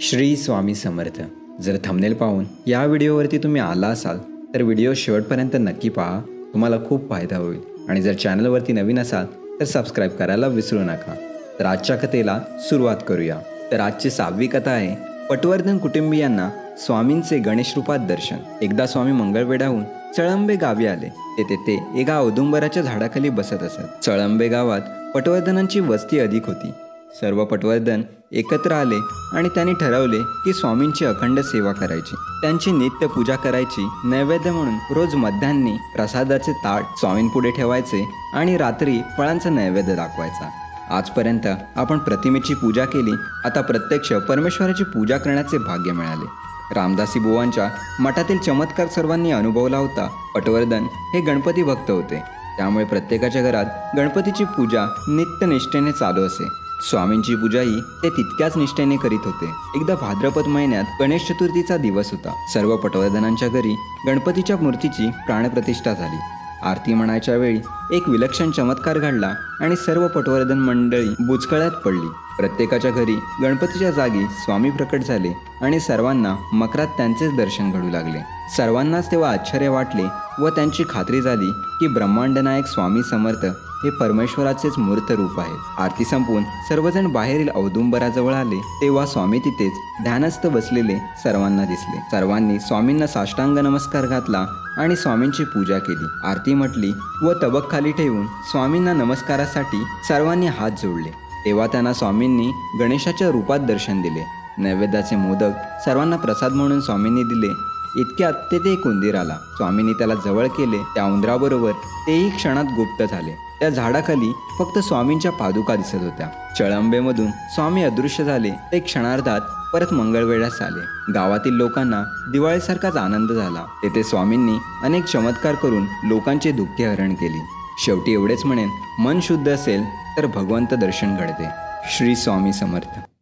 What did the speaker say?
श्री स्वामी समर्थ. जर थंबनेल पाहून या व्हिडिओवरती तुम्ही आला असाल तर व्हिडिओ शेवटपर्यंत नक्की पहा. तुम्हाला खूप फायदा होईल. आणि जर चॅनलवरती नवीन असाल तर सबस्क्राईब करायला विसरू नका. तर आजच्या कथेला सुरुवात करूया. तर आजची सहावी कथा आहे पटवर्धन कुटुंबियांना स्वामींचे गणेश रूपात दर्शन. एकदा स्वामी मंगळवेढाहून चळंबे गावी आले. तेथे ते एका औदुंबराच्या झाडाखाली बसत असत. चळंबे गावात पटवर्धनांची वस्ती अधिक होती. सर्व पटवर्धन एकत्र आले आणि त्यांनी ठरवले की स्वामींची अखंड सेवा करायची. त्यांची नित्य पूजा करायची नैवेद्य म्हणून रोज मध्यान्नी प्रसादाचे ताट स्वामींपुढे ठेवायचे आणि रात्री फळांचा नैवेद्य दाखवायचा. आजपर्यंत आपण प्रतिमेची पूजा केली आता प्रत्यक्ष परमेश्वराची पूजा करण्याचे भाग्य मिळाले. रामदासी बुवांच्या मठातील चमत्कार सर्वांनी अनुभवला होता. पटवर्धन हे गणपती भक्त होते. त्यामुळे प्रत्येकाच्या घरात गणपतीची पूजा नित्यनिष्ठेने चालू असे. स्वामींची पूजाही ते तितक्याच निष्ठेने करीत होते. एकदा भाद्रपद महिन्यात गणेश चतुर्थीचा दिवस होता. सर्व पटवर्धनांच्या घरी गणपतीच्या मूर्तीची प्राणप्रतिष्ठा झाली. आरती म्हणायच्या वेळी एक विलक्षण चमत्कार घडला आणि सर्व पटवर्धन मंडळी बुचकळ्यात पडली. प्रत्येकाच्या घरी गणपतीच्या जागी स्वामी प्रकट झाले आणि सर्वांना मकरात त्यांचेच दर्शन घडू लागले. सर्वांनाच तेव्हा आश्चर्य वाटले व त्यांची खात्री झाली की ब्रह्मांडनायक स्वामी समर्थ हे परमेश्वराचेच मूर्त रूप आहे. आरती संपून सर्वजण बाहेरील औदुंबराजवळ आले. तेव्हा स्वामी तिथेच ध्यानस्थ बसलेले सर्वांना दिसले. सर्वांनी स्वामींना साष्टांग नमस्कार घातला आणि स्वामींची पूजा केली. आरती म्हटली व तबक खाली ठेवून स्वामींना नमस्कारासाठी सर्वांनी हात जोडले. तेव्हा त्यांना स्वामींनी गणेशाच्या रूपात दर्शन दिले. नैवेद्याचे मोदक सर्वांना प्रसाद म्हणून स्वामींनी दिले. इतक्यात तेथे एक उंदीर आला स्वामींनी त्याला जवळ केले त्या उंदराबरोबर तेही क्षणात गुप्त झाले. त्या झाडाखाली फक्त स्वामींच्या पादुका दिसत होत्या. चळंबेमधून स्वामी अदृश्य झाले. ते क्षणार्धात परत मंगळवेढ्यास आले. गावातील लोकांना दिवाळीसारखाच आनंद झाला. तेथे स्वामींनी अनेक चमत्कार करून लोकांचे दुःखे हरण केली. शेवटी एवढेच म्हणेन मन शुद्ध असेल तर भगवंत दर्शन घडते. श्री स्वामी समर्थ.